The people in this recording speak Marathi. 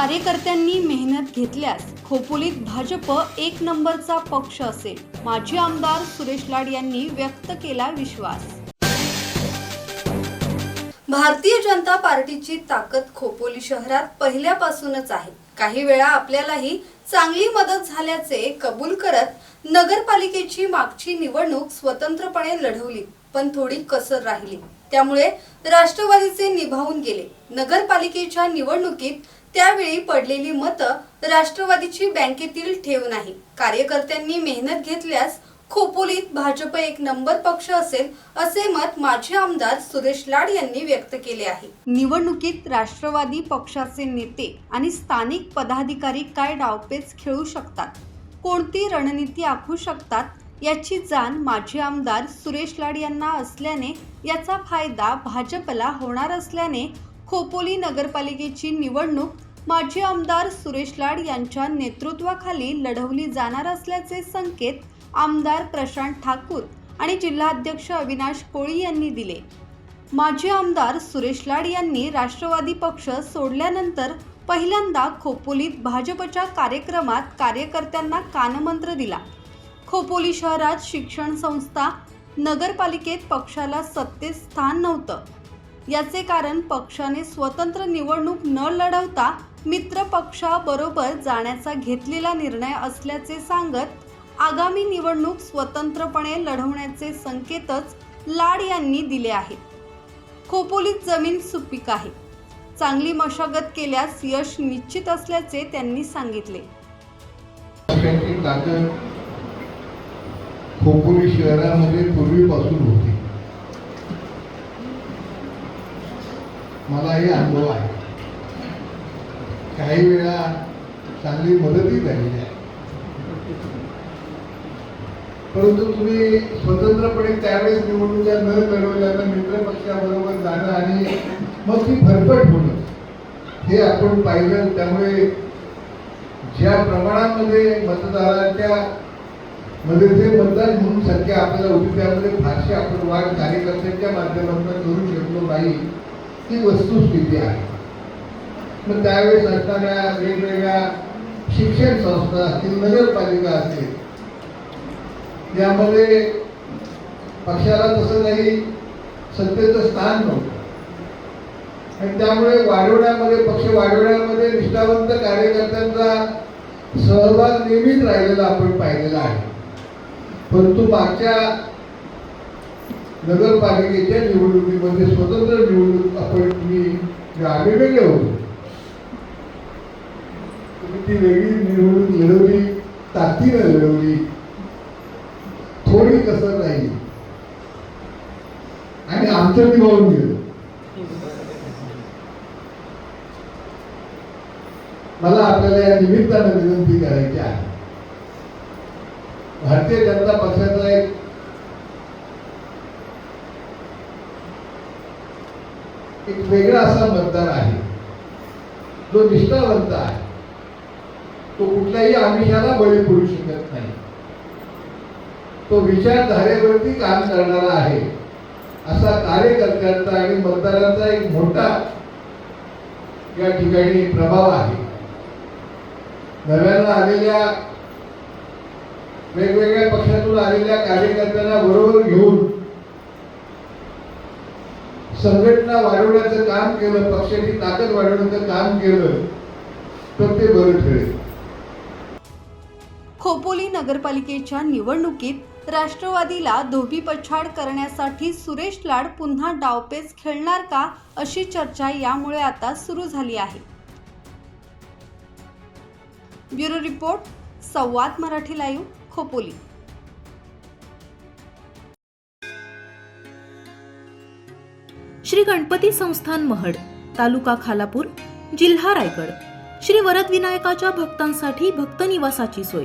कार्यकर्त्यांनी मेहनत घेतल्यास खोपोलीत भाजप एक नंबरचा पक्ष असेल माजी आमदार सुरेश लाड यांनी व्यक्त केला विश्वास. भारतीय जनता पार्टीची ताकद खोपोली शहरात पहिल्यापासूनच आहे. काही वेळा आपल्यालाही चांगली मदत झाल्याचे कबूल करत नगरपालिकेची मागची निवडणूक स्वतंत्रपणे लढवली पण थोडी कसर राहिली. त्यामुळे राष्ट्रवादीचे निभावून गेले. नगरपालिकेच्या निवडणुकीत त्यावेळी पडलेली मतं राष्ट्रवादीची बँकेतील ठेव नाही. कार्यकर्त्यांनी मेहनत घेतल्यास खोपोलीत भाजप एक नंबर पक्ष असेल असे मत माजी आमदार सुरेश लाड यांनी व्यक्त केले आहे. निवडणुकीत राष्ट्रवादी पक्षाचे नेते आणि स्थानिक पदाधिकारी काय डावपेच खेळू शकतात? कोणती रणनीती आखू शकतात? याची जाण माजी आमदार सुरेश लाड यांना असल्याने याचा फायदा भाजपला होणार असल्याने खोपोली नगरपालिकेची निवडणूक माजी आमदार सुरेश लाड यांच्या नेतृत्वाखाली लढवली जाणार असल्याचे संकेत आमदार प्रशांत ठाकूर आणि जिल्हाध्यक्ष अविनाश कोळी यांनी दिले. माजी आमदार सुरेश लाड यांनी राष्ट्रवादी पक्ष सोडल्यानंतर पहिल्यांदा खोपोलीत भाजपच्या कार्यक्रमात कार्यकर्त्यांना कानमंत्र दिला. खोपोली शहरात शिक्षण संस्था नगरपालिकेत पक्षाला सत्तेत स्थान नव्हतं. याचे कारण पक्षाने स्वतंत्र निवडणूक न लढवता मित्रपक्षाबरोबर जाण्याचा घेतलेला निर्णय असल्याचे सांगत आगामी निवडणूक स्वतंत्रपणे लढवण्याचे संकेतच लाड यांनी दिले आहेत. खोपोलीत जमीन सुपीक आहे. चांगली मशागत केल्यास यश निश्चित असल्याचे त्यांनी सांगितले. खोपोली शहरामध्ये पूर्वीपासून होती. मला हे अनुभव आहे. काही वेळा चांगली मदतही झालेली आहे. परंतु तुम्ही स्वतंत्रपणे त्यावेळेस निवडणुका न लढवल्यानं मित्रपक्षाबरोबर जाणं आणि मग ती फरफट होणं हे आपण पाहिलं. त्यामुळे ज्या प्रमाणामध्ये मतदारांच्या मध्येचे मतदान म्हणून संख्या आपल्याला होती त्यामध्ये फारशी आपण वाढ कार्यकर्त्यांच्या माध्यमातून करू शकलो नाही ही वस्तुस्थिती आहे. मग त्यावेळेस असणाऱ्या वेगवेगळ्या शिक्षण संस्था असतील नगरपालिका असतील यामध्ये पक्षाला तसं काही सत्तेचं स्थान नव्हतं. आणि त्यामुळे वाढवण्यामध्ये पक्ष वाढवण्यामध्ये निष्ठावंत कार्यकर्त्यांचा सहभाग नेहमीच राहिलेला आपण पाहिलेला आहे. परंतु मागच्या नगरपालिकेच्या निवडणुकीमध्ये स्वतंत्र निवडणूक आपण मी आम्ही वेगळे होतो तुम्ही ती वेगळी निवडणूक लढवली ताकदीनं लढवली थोडी नाही आणि आमचं निभावून गेलं मला आपल्याला या निमित्तानं विनंती करायची आहे. भारतीय जनता पक्षाचा एक एक वेगळा असा मतदार आहे. जो निष्ठावंत आहे. तो कुठल्याही आमिषाला बळी पडू शकत तो विचारधारेवरती काम करणारा आहे. असा कार्यकर्त्यांचा आणि मतदारांचा एक मोठा या ठिकाणी प्रभाव आहे. नव्यानं आलेल्या वेगवेगळ्या पक्षातून आलेल्या कार्यकर्त्यांना बरोबर घेऊन संघटना वाढवण्याचं काम केलं पक्षाची ताकद वाढवण्याचं काम केलं तर ते बरं ठरेल. खोपोली नगरपालिकेच्या निवडणुकीत राष्ट्रवादीला धोबीपछाड करण्यासाठी सुरेश लाड पुन्हा डावपेच खेळणार का अशी चर्चा यामुळे आता सुरू झाली आहे. Bureau report Samvad Marathi live Khopoli. Shri Ganpati संस्थान महड तालुका खालापूर जिल्हा रायगड. श्री वरदविनायकाच्या भक्तांसाठी भक्त निवासाची सोय.